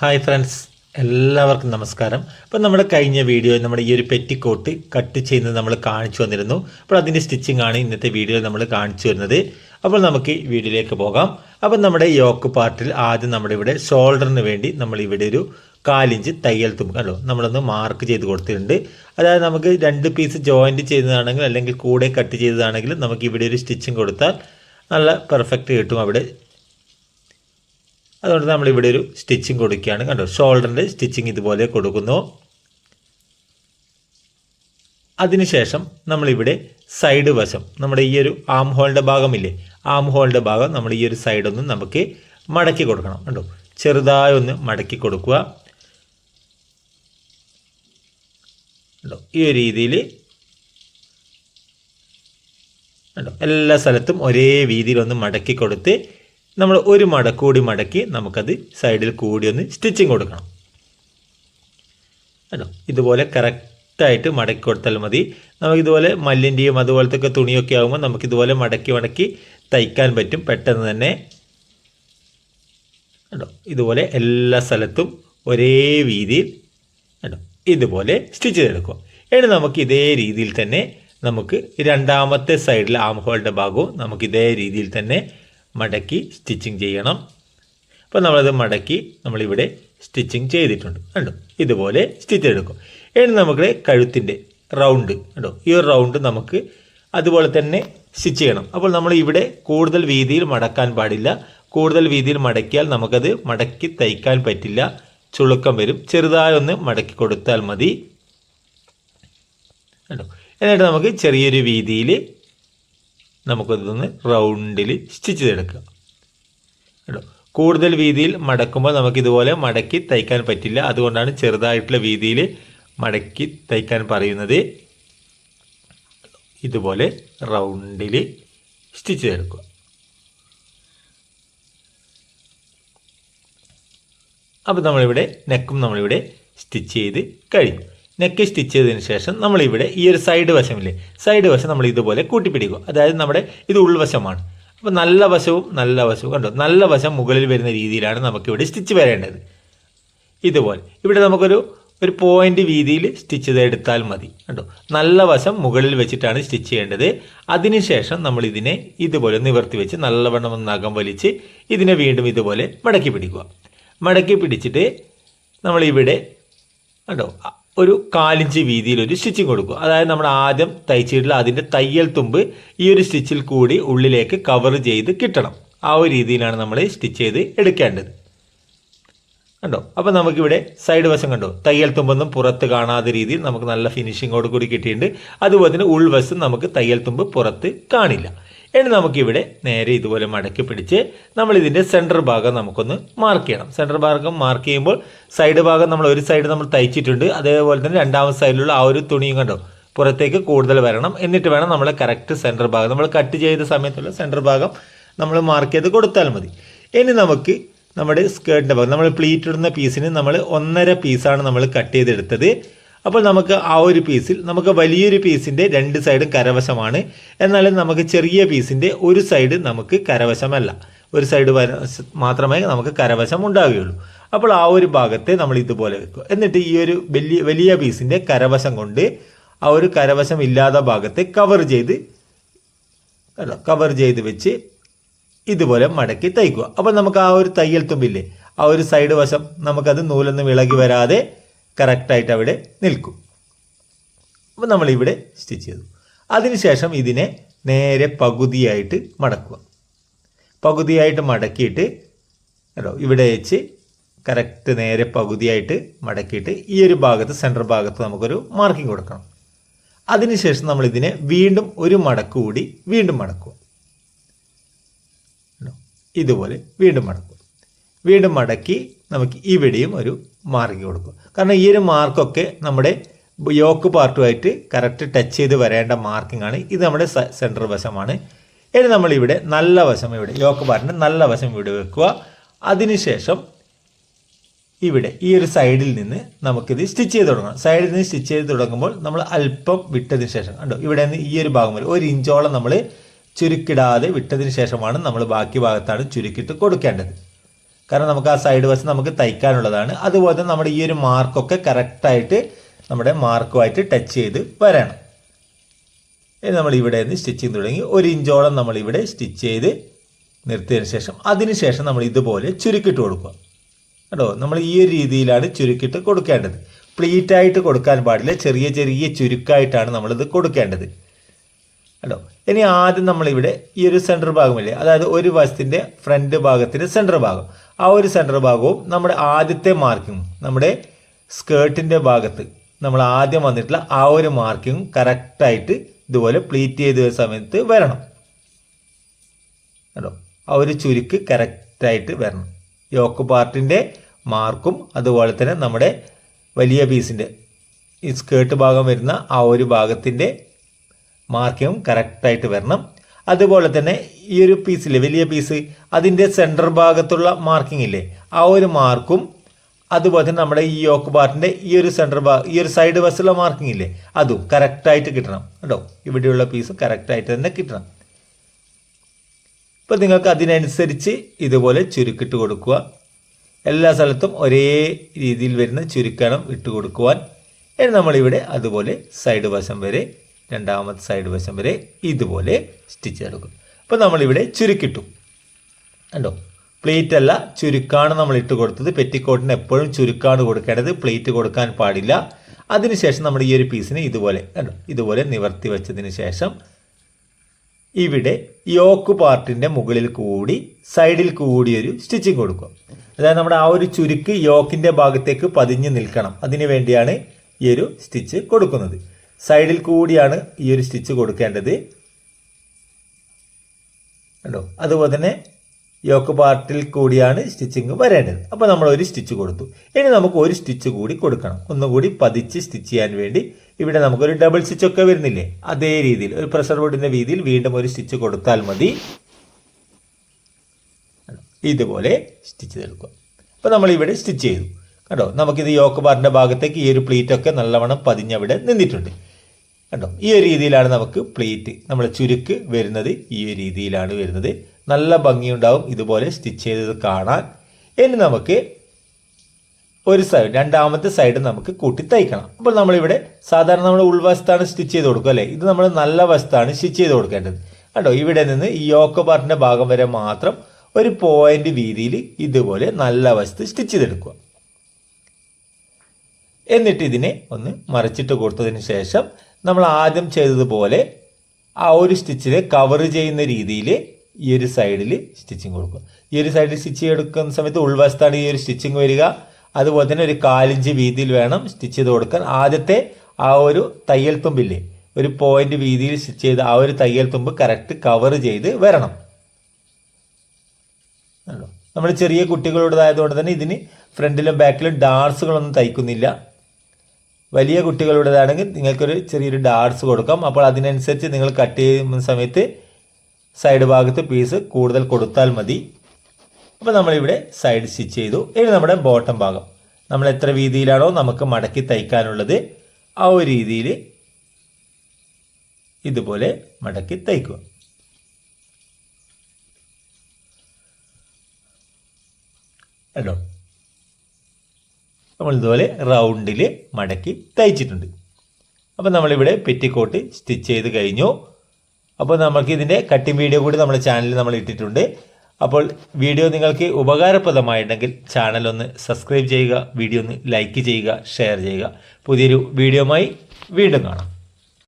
Hi friends എല്ലാവർക്കും നമസ്കാരം. അപ്പോൾ നമ്മുടെ കഴിഞ്ഞ വീഡിയോയിൽ നമ്മുടെ ഈ ഒരു പെറ്റിക്കോട്ട് കട്ട് ചെയ്യുന്നത് നമ്മൾ കാണിച്ചു വന്നിരുന്നു. അപ്പോൾ അതിന്റെ സ്റ്റിച്ചിങ് ആണ് ഇന്നത്തെ വീഡിയോയിൽ നമ്മൾ കാണിച്ചു വരുന്നത്. അപ്പോൾ നമുക്ക് വീഡിയോയിലേക്ക് പോകാം. അപ്പോൾ നമ്മുടെ യോക്ക് പാർട്ടിൽ ആദ്യം നമ്മുടെ ഇവിടെ ഷോൾഡറിന് വേണ്ടി നമ്മൾ ഇവിടെ ഒരു കാലിഞ്ച് തയ്യൽ തുമ്പ് കണ്ടോ? നമ്മളൊന്ന് മാർക്ക് ചെയ്ത് കൊടുത്തിട്ടുണ്ട്. അതായത് നമുക്ക് രണ്ട് പീസ് ജോയിന്റ് ചെയ്തതാണെങ്കിലും അല്ലെങ്കിൽ കൂടെ കട്ട് ചെയ്തതാണെങ്കിലും നമുക്ക് ഇവിടെ ഒരു സ്റ്റിച്ചിങ് കൊടുത്താൽ നല്ല പെർഫെക്റ്റ് കിട്ടും അവിടെ. അതുകൊണ്ട് നമ്മൾ ഇവിടെ ഒരു സ്റ്റിച്ചിങ് കൊടുക്കുകയാണ്. കണ്ടോ? ഷോൾഡറിന്റെ സ്റ്റിച്ചിങ് ഇതുപോലെ കൊടുക്കുന്നു. അതിനുശേഷം നമ്മളിവിടെ സൈഡ് വശം നമ്മുടെ ഈ ഒരു ആം ഹോളിന്റെ ഭാഗമില്ലേ? ആം ഹോളിന്റെ ഭാഗം നമ്മൾ ഈ ഒരു സൈഡൊന്ന് നമുക്ക് മടക്കി കൊടുക്കണം. കണ്ടോ? ചെറുതായി ഒന്ന് മടക്കി കൊടുക്കുക. കണ്ടോ? ഈ ഒരു രീതിയിൽ കണ്ടോ? എല്ലാ സ്ഥലത്തും ഒരേ രീതിയിൽ ഒന്ന് മടക്കി കൊടുത്ത് നമ്മൾ ഒരു മടക്കൂടി മടക്കി നമുക്കത് സൈഡിൽ കൂടി ഒന്ന് സ്റ്റിച്ചിങ് കൊടുക്കണം. കണ്ടോ? ഇതുപോലെ കറക്റ്റായിട്ട് മടക്കി കൊടുത്താൽ മതി. നമുക്കിതുപോലെ മല്ലിന്റെയും അതുപോലത്തെ ഒക്കെ തുണിയൊക്കെ ആകുമ്പോൾ നമുക്കിതുപോലെ മടക്കി മടക്കി തയ്ക്കാൻ പറ്റും. പെട്ടെന്ന് തന്നെ. കണ്ടോ? ഇതുപോലെ എല്ലാ സ്ഥലത്തും ഒരേ രീതിയിൽ കണ്ടോ? ഇതുപോലെ സ്റ്റിച്ച് ചെയ്തെടുക്കുക. ഇനി നമുക്ക് ഇതേ രീതിയിൽ തന്നെ നമുക്ക് രണ്ടാമത്തെ സൈഡിൽ ആം ഹോളിന്റെ ഭാഗവും നമുക്ക് ഇതേ രീതിയിൽ തന്നെ മടക്കി സ്റ്റിച്ചിങ് ചെയ്യണം. അപ്പോൾ നമ്മളത് മടക്കി നമ്മളിവിടെ സ്റ്റിച്ചിങ് ചെയ്തിട്ടുണ്ട്. കണ്ടോ? ഇതുപോലെ സ്റ്റിച്ച് എടുക്കും. ഇനി നമുക്ക് കഴുത്തിന്റെ റൗണ്ട് കണ്ടോ? ഈ ഒരു റൗണ്ട് നമുക്ക് അതുപോലെ തന്നെ സ്റ്റിച്ച് ചെയ്യണം. അപ്പോൾ നമ്മൾ ഇവിടെ കൂടുതൽ വീതിയിൽ മടക്കാൻ പാടില്ല. കൂടുതൽ വീതിയിൽ മടക്കിയാൽ നമുക്കത് മടക്കി തയ്ക്കാൻ പറ്റില്ല. ചുളുക്കം വരും. ചെറുതായൊന്ന് മടക്കി കൊടുത്താൽ മതി. കണ്ടോ? എന്നിട്ട് നമുക്ക് ചെറിയൊരു വീതിയിൽ നമുക്കതൊന്ന് റൗണ്ടിൽ സ്റ്റിച്ച് ചെയ്തെടുക്കുക കേട്ടോ? കൂടുതൽ വീതിയിൽ മടക്കുമ്പോൾ നമുക്കിതുപോലെ മടക്കി തയ്ക്കാൻ പറ്റില്ല. അതുകൊണ്ടാണ് ചെറുതായിട്ടുള്ള വീതിയിൽ മടക്കി തയ്ക്കാൻ പറയുന്നത്. ഇതുപോലെ റൗണ്ടിൽ സ്റ്റിച്ച് ചെയ്തെടുക്കുക. അപ്പോൾ നമ്മളിവിടെ നെക്കും നമ്മളിവിടെ സ്റ്റിച്ച് ചെയ്ത് കഴിഞ്ഞു. നെക്ക് സ്റ്റിച്ച് ചെയ്തതിന് ശേഷം നമ്മളിവിടെ ഈ ഒരു സൈഡ് വശമില്ലേ സൈഡ് വശം നമ്മൾ ഇതുപോലെ കൂട്ടിപ്പിടിക്കുക. അതായത് നമ്മുടെ ഇത് ഉൾവശമാണ്. അപ്പോൾ നല്ല വശവും നല്ല വശവും കണ്ടോ? നല്ല വശം മുകളിൽ വരുന്ന രീതിയിലാണ് നമുക്കിവിടെ സ്റ്റിച്ച് വരേണ്ടത്. ഇതുപോലെ. ഇവിടെ നമുക്കൊരു ഒരു പോയിന്റ് വീതിയിൽ സ്റ്റിച്ച് ചെയ്തെടുത്താൽ മതി. കണ്ടോ? നല്ല വശം മുകളിൽ വെച്ചിട്ടാണ് സ്റ്റിച്ച് ചെയ്യേണ്ടത്. അതിനുശേഷം നമ്മൾ ഇതിനെ ഇതുപോലെ നിവർത്തി വെച്ച് നല്ലവണ്ണം ഒന്ന് നഖം വലിച്ച് ഇതിനെ വീണ്ടും ഇതുപോലെ മടക്കി പിടിക്കുക. മടക്കി പിടിച്ചിട്ട് നമ്മളിവിടെ കണ്ടോ? ഒരു കാലിഞ്ച് വീതിയിൽ ഒരു സ്റ്റിച്ചിങ് കൊടുക്കും അതായത് നമ്മൾ ആദ്യം തയ്ച്ചിട്ടുള്ള അതിന്റെ തയ്യൽ തുമ്പ് ഈ ഒരു സ്റ്റിച്ചിൽ കൂടി ഉള്ളിലേക്ക് കവർ ചെയ്ത് കിട്ടണം. ആ ഒരു രീതിയിലാണ് നമ്മൾ സ്റ്റിച്ച് ചെയ്ത് എടുക്കേണ്ടത്. കണ്ടോ? അപ്പോൾ നമുക്കിവിടെ സൈഡ് വശം കണ്ടോ? തയ്യൽ തുമ്പൊന്നും പുറത്ത് കാണാത്ത രീതിയിൽ നമുക്ക് നല്ല ഫിനിഷിങ്ങോട് കൂടി കിട്ടിയിട്ടുണ്ട്. അതുപോലെ തന്നെ ഉൾവശം നമുക്ക് തയ്യൽ തുമ്പ് പുറത്ത് കാണില്ല. ഇനി നമുക്കിവിടെ നേരെ ഇതുപോലെ മടക്കി പിടിച്ച് നമ്മൾ ഇതിന്റെ സെന്റർ ഭാഗം നമുക്കൊന്ന് മാർക്ക് ചെയ്യണം. സെന്റർ ഭാഗം മാർക്ക് ചെയ്യുമ്പോൾ സൈഡ് ഭാഗം നമ്മൾ ഒരു സൈഡ് നമ്മൾ തയ്ച്ചിട്ടുണ്ട്. അതേപോലെ തന്നെ രണ്ടാമത്തെ സൈഡിലുള്ള ആ ഒരു തുണിയും കണ്ടോ? പുറത്തേക്ക് കൂടുതൽ വരണം. എന്നിട്ട് വേണം നമ്മൾ കറക്റ്റ് സെന്റർ ഭാഗം നമ്മൾ കട്ട് ചെയ്ത സമയത്തുള്ള സെന്റർ ഭാഗം നമ്മൾ മാർക്ക് ചെയ്ത് കൊടുത്താൽ മതി. ഇനി നമുക്ക് നമ്മുടെ സ്കേർട്ടിന്റെ ഭാഗം നമ്മൾ പ്ലീറ്റ് ഇടുന്ന പീസിന് നമ്മൾ ഒന്നര പീസാണ് നമ്മൾ കട്ട് ചെയ്തെടുത്തത്. അപ്പോൾ നമുക്ക് ആ ഒരു പീസിൽ നമുക്ക് വലിയൊരു പീസിന്റെ രണ്ട് സൈഡും കരവശമാണ്. എന്നാലും നമുക്ക് ചെറിയ പീസിന്റെ ഒരു സൈഡ് നമുക്ക് കരവശമല്ല. ഒരു സൈഡ് മാത്രമേ നമുക്ക് കരവശം ഉണ്ടാവുകയുള്ളൂ. അപ്പോൾ ആ ഒരു ഭാഗത്തെ നമ്മൾ ഇതുപോലെ വെക്കുക എന്നിട്ട് ഈ ഒരു വലിയ വലിയ പീസിന്റെ കരവശം കൊണ്ട് ആ ഒരു കരവശം ഇല്ലാത്ത ഭാഗത്തെ കവർ ചെയ്ത് കവർ ചെയ്ത് വെച്ച് ഇതുപോലെ മടക്കി തയ്ക്കുക. അപ്പോൾ നമുക്ക് ആ ഒരു തയ്യൽ തുമ്പില്ലേ? ആ ഒരു സൈഡ് വശം നമുക്കത് നൂലൊന്നും ഇളകി വരാതെ കറക്റ്റായിട്ട് അവിടെ നിൽക്കും. അപ്പോൾ നമ്മളിവിടെ സ്റ്റിച്ച് ചെയ്തു. അതിനുശേഷം ഇതിനെ നേരെ പകുതിയായിട്ട് മടക്കുക. പകുതിയായിട്ട് മടക്കിയിട്ട് കേട്ടോ ഇവിടെ വെച്ച് കറക്റ്റ് നേരെ പകുതിയായിട്ട് മടക്കിയിട്ട് ഈ ഒരു ഭാഗത്ത് സെന്റർ ഭാഗത്ത് നമുക്കൊരു മാർക്കിംഗ് കൊടുക്കണം. അതിനുശേഷം നമ്മൾ ഇതിനെ വീണ്ടും ഒരു മടക്ക് കൂടി വീണ്ടും മടക്കുക. ഇതുപോലെ വീണ്ടും മടക്കുക. വീണ്ടും മടക്കി നമുക്ക് ഇവിടെയും ഒരു മാർക്കിംഗ് കൊടുക്കും. കാരണം ഈ ഒരു മാർക്കൊക്കെ നമ്മുടെ യോക്ക് പാർട്ടുമായിട്ട് കറക്റ്റ് ടച്ച് ചെയ്ത് വരേണ്ട മാർക്കിംഗ് ആണ് ഇത് നമ്മുടെ സെന്റർ വശമാണ്. ഇനി നമ്മളിവിടെ നല്ല വശം ഇവിടെ യോക്ക് പാർട്ടിന്റെ നല്ല വശം ഇവിടെ വെക്കുക. അതിനുശേഷം ഇവിടെ ഈ ഒരു സൈഡിൽ നിന്ന് നമുക്കിത് സ്റ്റിച്ച് ചെയ്ത് തുടങ്ങണം സൈഡിൽ നിന്ന് സ്റ്റിച്ച് ചെയ്ത് തുടങ്ങുമ്പോൾ നമ്മൾ അല്പം വിട്ടതിന് ശേഷം കണ്ടോ? ഇവിടെ നിന്ന് ഈ ഒരു ഭാഗം വരെ ഒരു ഇഞ്ചോളം നമ്മൾ ചുരുക്കിടാതെ വിട്ടതിന് ശേഷമാണ് നമ്മൾ ബാക്കി ഭാഗത്താണ് ചുരുക്കിയിട്ട് കൊടുക്കേണ്ടത്. കാരണം നമുക്ക് ആ സൈഡ് വശം നമുക്ക് തയ്ക്കാനുള്ളതാണ്. അതുപോലെ തന്നെ നമ്മുടെ ഈ ഒരു മാർക്കൊക്കെ കറക്റ്റായിട്ട് നമ്മുടെ മാർക്കുമായിട്ട് ടച്ച് ചെയ്ത് വരണം. ഇനി നമ്മൾ ഇവിടെ നിന്ന് സ്റ്റിച്ചിങ് തുടങ്ങി. ഒരു ഇഞ്ചോളം നമ്മൾ ഇവിടെ സ്റ്റിച്ച് ചെയ്ത് നിർത്തിയതിന് ശേഷം അതിന് ശേഷം നമ്മൾ ഇതുപോലെ ചുരുക്കിട്ട് കൊടുക്കുക. കേട്ടോ? നമ്മൾ ഈ ഒരു രീതിയിലാണ് ചുരുക്കിട്ട് കൊടുക്കേണ്ടത്. പ്ലീറ്റായിട്ട് കൊടുക്കാൻ പാടില്ല. ചെറിയ ചെറിയ ചുരുക്കായിട്ടാണ് നമ്മളിത് കൊടുക്കേണ്ടത്. കേട്ടോ? ഇനി ആദ്യം നമ്മളിവിടെ ഈ ഒരു സെന്റർ ഭാഗമില്ലേ അതായത് ഒരു വശത്തിന്റെ ഫ്രണ്ട് ഭാഗത്തിന്റെ സെന്റർ ഭാഗം. ആ ഒരു സെന്റർ ഭാഗവും നമ്മുടെ ആദ്യത്തെ മാർക്കിങ്ങും നമ്മുടെ സ്കേർട്ടിന്റെ ഭാഗത്ത് നമ്മൾ ആദ്യം വന്നിട്ടുള്ള ആ ഒരു മാർക്കിങ്ങും കറക്റ്റായിട്ട് ഇതുപോലെ പ്ലീറ്റ് ചെയ്ത സമയത്ത് വരണം. കേട്ടോ ആ ഒരു ചുരുക്ക് കറക്റ്റായിട്ട് വരണം. യോക്ക് പാർട്ടിന്റെ മാർക്കും അതുപോലെ തന്നെ നമ്മുടെ വലിയ പീസിന്റെ ഈ സ്കേർട്ട് ഭാഗം വരുന്ന ആ ഒരു ഭാഗത്തിന്റെ മാർക്കിങ്ങും കറക്റ്റായിട്ട് വരണം. അതുപോലെ തന്നെ ഈ ഒരു പീസില്ലേ വലിയ പീസ് അതിന്റെ സെന്റർ ഭാഗത്തുള്ള മാർക്കിംഗ് ഇല്ലേ? ആ ഒരു മാർക്കും അതുപോലെ തന്നെ നമ്മുടെ ഈ യോക്ക് പാർട്ടിന്റെ ഈ ഒരു സെന്റർ ഭാഗം ഈ ഒരു സൈഡ് ബസ്സുള്ള മാർക്കിംഗ് ഇല്ലേ? അതും കറക്റ്റായിട്ട് കിട്ടണം. കേട്ടോ ഇവിടെയുള്ള പീസ് കറക്റ്റായിട്ട് തന്നെ കിട്ടണം. ഇപ്പം നിങ്ങൾക്ക് അതിനനുസരിച്ച് ഇതുപോലെ ചുരുക്കിട്ട് കൊടുക്കുക. എല്ലാ സ്ഥലത്തും ഒരേ രീതിയിൽ വരുന്ന ചുരുക്കണം ഇട്ട് കൊടുക്കുവാൻ. ഇനി നമ്മളിവിടെ അതുപോലെ സൈഡ് വശം വരെ രണ്ടാമത്തെ സൈഡ് വശം വരെ ഇതുപോലെ സ്റ്റിച്ച് എടുക്കും. അപ്പോൾ നമ്മളിവിടെ ചുരുക്കിട്ടു. കണ്ടോ? പ്ലേറ്റ് അല്ല ചുരുക്കാണ് നമ്മൾ ഇട്ട് കൊടുത്തത്. പെറ്റിക്കോട്ടിന് എപ്പോഴും ചുരുക്കാണ് കൊടുക്കേണ്ടത്. പ്ലേറ്റ് കൊടുക്കാൻ പാടില്ല. അതിനുശേഷം നമ്മൾ ഈ ഒരു പീസിനെ ഇതുപോലെ കണ്ടോ? ഇതുപോലെ നിവർത്തി വെച്ചതിന് ശേഷം ഇവിടെ യോക്ക് പാർട്ടിന്റെ മുകളിൽ കൂടി സൈഡിൽ കൂടി ഒരു സ്റ്റിച്ചിങ് കൊടുക്കുക. അതായത് നമ്മുടെ ആ ഒരു ചുരുക്ക് യോക്കിന്റെ ഭാഗത്തേക്ക് പതിഞ്ഞ് നിൽക്കണം. അതിനു വേണ്ടിയാണ് ഈ ഒരു സ്റ്റിച്ച് കൊടുക്കുന്നത്. സൈഡിൽ കൂടിയാണ് ഈ ഒരു സ്റ്റിച്ച് കൊടുക്കേണ്ടത്. കണ്ടോ? അതുപോലെ തന്നെ യോക്ക് പാർട്ടിൽ കൂടിയാണ് സ്റ്റിച്ചിങ് വരേണ്ടത്. അപ്പോൾ നമ്മൾ ഒരു സ്റ്റിച്ച് കൊടുത്തു. ഇനി നമുക്ക് ഒരു സ്റ്റിച്ച് കൂടി കൊടുക്കണം. ഒന്നുകൂടി പതിച്ച് സ്റ്റിച്ച് ചെയ്യാൻ വേണ്ടി ഇവിടെ നമുക്കൊരു ഡബിൾ സ്റ്റിച്ച് ഒക്കെ വരുന്നില്ലേ? അതേ രീതിയിൽ ഒരു പ്രഷർ ബോർഡിന്റെ രീതിയിൽ വീണ്ടും ഒരു സ്റ്റിച്ച് കൊടുത്താൽ മതി. ഇതുപോലെ സ്റ്റിച്ച് തീർക്കുക അപ്പോൾ നമ്മൾ ഇവിടെ സ്റ്റിച്ച് ചെയ്തു. കണ്ടോ? നമുക്കിത് യോക്ക് ബാറിന്റെ ഭാഗത്തേക്ക് ഈ ഒരു പ്ലീറ്റൊക്കെ നല്ലവണ്ണം പതിഞ്ഞവിടെ നിന്നിട്ടുണ്ട്. കണ്ടോ? ഈ ഒരു രീതിയിലാണ് നമുക്ക് പ്ലേറ്റ് നമ്മൾ ചുരുക്ക് വരുന്നത്. ഈ ഒരു രീതിയിലാണ് വരുന്നത്. നല്ല ഭംഗിയുണ്ടാവും. ഇതുപോലെ സ്റ്റിച്ച് ചെയ്തത് കാണാൻ. ഇനി നമുക്ക് ഒരു സൈഡ് രണ്ടാമത്തെ സൈഡ് നമുക്ക് കൂട്ടി തയ്ക്കണം. അപ്പോൾ നമ്മളിവിടെ സാധാരണ നമ്മൾ ഉൾവശത്താണ് സ്റ്റിച്ച് ചെയ്ത് കൊടുക്കുക അല്ലേ? ഇത് നമ്മൾ നല്ല വശത്താണ് സ്റ്റിച്ച് ചെയ്ത് കൊടുക്കേണ്ടത്. കണ്ടോ? ഇവിടെ നിന്ന് ഈ യോക്ക പാർട്ടിന്റെ ഭാഗം വരെ മാത്രം ഒരു പോയിന്റ് വീതിയിൽ ഇതുപോലെ നല്ല വശത്ത് സ്റ്റിച്ച് ചെയ്തെടുക്കുക. എന്നിട്ട് ഇതിനെ ഒന്ന് മറിച്ചിട്ട് കൊടുത്തതിന് ശേഷം നമ്മൾ ആദ്യം ചെയ്തതുപോലെ ആ ഒരു സ്റ്റിച്ചിൽ കവർ ചെയ്യുന്ന രീതിയിൽ ഈ ഒരു സൈഡിൽ സ്റ്റിച്ചിങ് കൊടുക്കുക. ഈ ഒരു സൈഡിൽ സ്റ്റിച്ച് എടുക്കുന്ന സമയത്ത് ഉൾവശത്താണ് ഈ ഒരു സ്റ്റിച്ചിങ് വരിക. അതുപോലെ തന്നെ ഒരു കാലിഞ്ച് വീതിയിൽ വേണം സ്റ്റിച്ച് ചെയ്ത് കൊടുക്കാൻ. ആദ്യത്തെ ആ ഒരു തയ്യൽ തുമ്പില്ലേ ഒരു പോയിന്റ് വീതിയിൽ സ്റ്റിച്ച് ചെയ്ത് ആ ഒരു തയ്യൽ തുമ്പ് കറക്റ്റ് കവർ ചെയ്ത് വരണം. നമ്മൾ ചെറിയ കുട്ടികളുടേതായതുകൊണ്ട് തന്നെ ഇതിന് ഫ്രണ്ടിലും ബാക്കിലും ഡാർസുകളൊന്നും തയ്ക്കുന്നില്ല. വലിയ കുട്ടികളുടേതാണെങ്കിൽ നിങ്ങൾക്കൊരു ചെറിയൊരു ഡാർട്സ് കൊടുക്കാം. അപ്പോൾ അതിനനുസരിച്ച് നിങ്ങൾ കട്ട് ചെയ്യുന്ന സമയത്ത് സൈഡ് ഭാഗത്ത് പീസ് കൂടുതൽ കൊടുത്താൽ മതി. അപ്പോൾ നമ്മളിവിടെ സൈഡ് സ്റ്റിച്ച് ചെയ്തു. ഇനി നമ്മുടെ ബോട്ടം ഭാഗം. നമ്മൾ എത്ര വീതിയിലാണോ നമുക്ക് മടക്കി തയ്ക്കാനുള്ളത് ആ ഒരു രീതിയിൽ ഇതുപോലെ മടക്കി തയ്ക്കുക. അല്ലോ നമ്മൾ ഇതുപോലെ റൗണ്ടിൽ മടക്കി തയ്ച്ചിട്ടുണ്ട്. അപ്പോൾ നമ്മളിവിടെ പെറ്റിക്കോട്ട് സ്റ്റിച്ച് ചെയ്ത് കഴിഞ്ഞു. അപ്പോൾ നമുക്ക് ഇതിന്റെ കട്ടിങ് വീഡിയോ കൂടി നമ്മുടെ ചാനലിൽ നമ്മൾ ഇട്ടിട്ടുണ്ട്. അപ്പോൾ വീഡിയോ നിങ്ങൾക്ക് ഉപകാരപ്രദമായിട്ടുണ്ടെങ്കിൽ ചാനൽ ഒന്ന് സബ്സ്ക്രൈബ് ചെയ്യുക വീഡിയോ ഒന്ന് ലൈക്ക് ചെയ്യുക ഷെയർ ചെയ്യുക. പുതിയൊരു വീഡിയോയുമായി വീണ്ടും കാണാം.